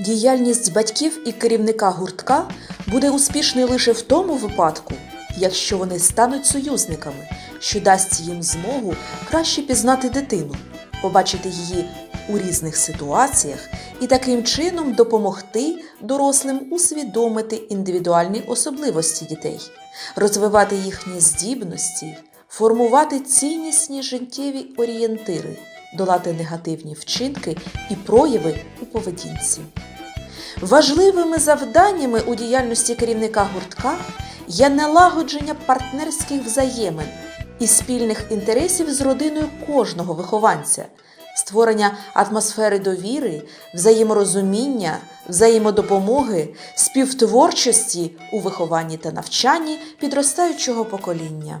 Діяльність батьків і керівника гуртка буде успішною лише в тому випадку, якщо вони стануть союзниками, що дасть їм змогу краще пізнати дитину, побачити її у різних ситуаціях і таким чином допомогти дорослим усвідомити індивідуальні особливості дітей, розвивати їхні здібності, формувати ціннісні життєві орієнтири, долати негативні вчинки і прояви у поведінці. Важливими завданнями у діяльності керівника гуртка є налагодження партнерських взаємин і спільних інтересів з родиною кожного вихованця, створення атмосфери довіри, взаєморозуміння, взаємодопомоги, співтворчості у вихованні та навчанні підростаючого покоління.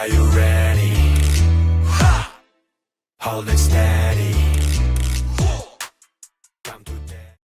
Are you ready? Hold it steady.